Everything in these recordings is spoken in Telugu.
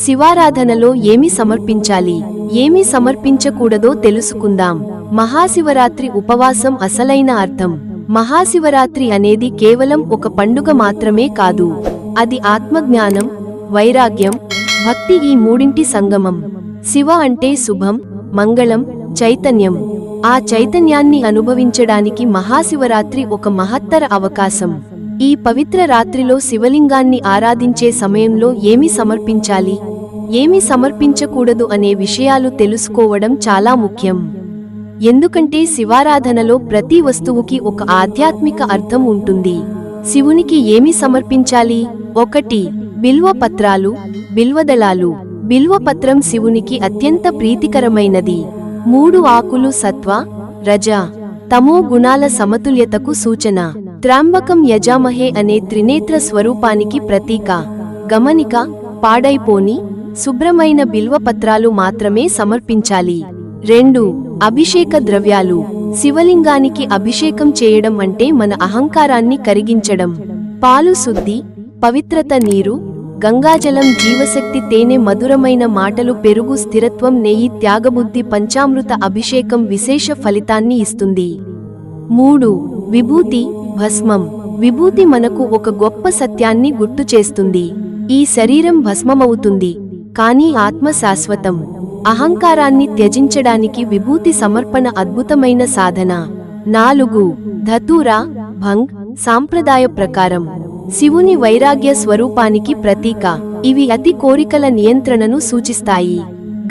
శివారాధనలో ఏమి సమర్పించాలి? ఏమి సమర్పించకూడదో తెలుసుకుందాం. మహాశివరాత్రి ఉపవాసం అసలైన అర్థం. మహాశివరాత్రి అనేది కేవలం ఒక పండుగ మాత్రమే కాదు. అది ఆత్మజ్ఞానం వైరాగ్యం భక్తి ఈ మూడింటి సంగమం. శివ అంటే శుభం మంగళం చైతన్యం. ఆ చైతన్యాన్ని అనుభవించడానికి మహాశివరాత్రి ఒక మహత్తర అవకాశం. ఈ పవిత్ర రాత్రిలో శివలింగాన్ని ఆరాధించే సమయంలో ఏమి సమర్పించాలి? ఏమి సమర్పించకూడదు అనే విషయాలు తెలుసుకోవడం చాలా ముఖ్యం. ఎందుకంటే శివారాధనలో ప్రతి వస్తువుకి ఒక ఆధ్యాత్మిక అర్థం ఉంటుంది. శివునికి ఏమి సమర్పించాలి? ఒకటి బిల్వపత్రాలు బిల్వదళాలు బిల్వపత్రం శివునికి అత్యంత ప్రీతికరమైనది. మూడు ఆకులు సత్వ రజ తమో గుణాల సమతుల్యతకు సూచన. త్రాంబకం యజామహే అనే త్రినేత్ర స్వరూపానికి ప్రతీక. గమనిక పాడైపోని శుభ్రమైన బిల్వపత్రాలు మాత్రమే సమర్పించాలి. రెండు అభిషేక ద్రవ్యాలు. శివలింగానికి అభిషేకం చేయడం అంటే మన అహంకారాన్ని కరిగించడం. పాలు శుద్ధి పవిత్రత నీరు గంగాజలం జీవశక్తి తేనె మధురమైన మాటలు పెరుగు స్థిరత్వం నెయ్యి త్యాగబుద్ధి పంచామృత అభిషేకం విశేష ఫలితాన్ని ఇస్తుంది. మూడు విభూతి భస్మం. విభూతి మనకు ఒక గొప్ప సత్యాన్ని గుర్తు చేస్తుంది. ఈ శరీరం భస్మమవుతుంది కానీ ఆత్మ శాశ్వతం. అహంకారాన్ని త్యజించడానికి విభూతి సమర్పణ అద్భుతమైన సాధన. నాలుగు ధతూరా భంగ్ సాంప్రదాయ ప్రకారం. శివుని వైరాగ్య స్వరూపానికి ప్రతీక. ఇవి అతి కోరికల నియంత్రణను సూచిస్తాయి.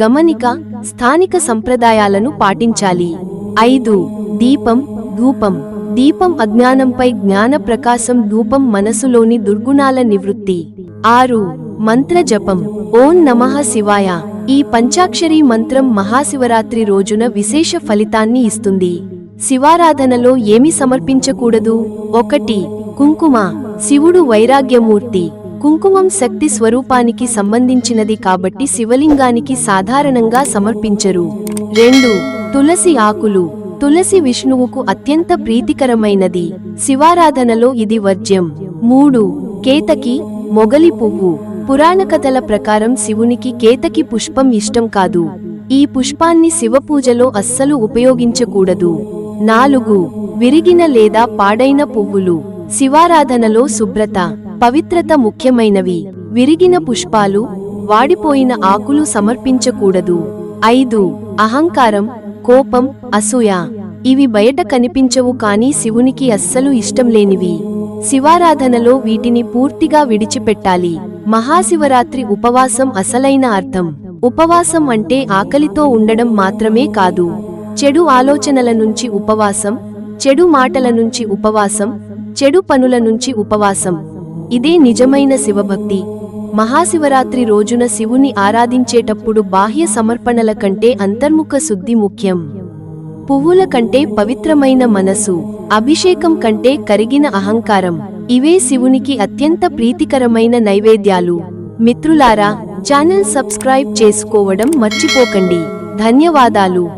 గమనిక స్థానిక సంప్రదాయాలను పాటించాలి. ఐదు దీపం ధూపం. దీపం అజ్ఞానంపై జ్ఞాన ప్రకాశం ధూపం మనసులోని దుర్గుణాల నివృత్తి. ఆరు మంత్ర జపం. ఓం నమః శివాయ. ఈ పంచాక్షరీ మంత్రం మహాశివరాత్రి రోజున విశేష ఫలితాన్ని ఇస్తుంది. శివారాధనలో ఏమి సమర్పించకూడదు? ఒకటి కుంకుమ. శివుడు వైరాగ్యమూర్తి. కుంకుమం శక్తి స్వరూపానికి సంబంధించినది కాబట్టి శివలింగానికి సాధారణంగా సమర్పించరు. రెండు తులసి ఆకులు. తులసి విష్ణువుకు అత్యంత ప్రీతికరమైనది. శివారాధనలో ఇది వర్జ్యం. మూడు. కేతకి మొగలి పువ్వు. పురాణ కథల ప్రకారం శివునికి కేతకి పుష్పం ఇష్టం కాదు. ఈ పుష్పాన్ని శివపూజలో అస్సలు ఉపయోగించకూడదు. నాలుగు. విరిగిన లేదా పాడైన పువ్వులు. శివారాధనలో శుభ్రత పవిత్రత ముఖ్యమైనవి. విరిగిన పుష్పాలు వాడిపోయిన ఆకులు సమర్పించకూడదు. ఐదు. అహంకారం కోపం అసూయ ఇవి బయట కనిపించవు కానీ శివునికి అస్సలు ఇష్టం లేనివి. శివారాధనలో వీటిని పూర్తిగా విడిచిపెట్టాలి. మహాశివరాత్రి ఉపవాసం అసలైన అర్థం. ఉపవాసం అంటే ఆకలితో ఉండడం మాత్రమే కాదు. చెడు ఆలోచనల నుంచి ఉపవాసం చెడు మాటల నుంచి ఉపవాసం చెడు పనుల నుంచి ఉపవాసం. ఇదే నిజమైన శివభక్తి. మహాశివరాత్రి రోజున శివుని ఆరాధించేటప్పుడు బాహ్య సమర్పణల కంటే అంతర్ముఖ శుద్ధి ముఖ్యం. పువ్వుల కంటే పవిత్రమైన మనసు అభిషేకం కంటే కరిగిన అహంకారం ఇవే శివునికి అత్యంత ప్రీతికరమైన నైవేద్యాలు. మిత్రులారా ఛానల్ సబ్స్క్రైబ్ చేసుకోవడం మర్చిపోకండి. ధన్యవాదాలు.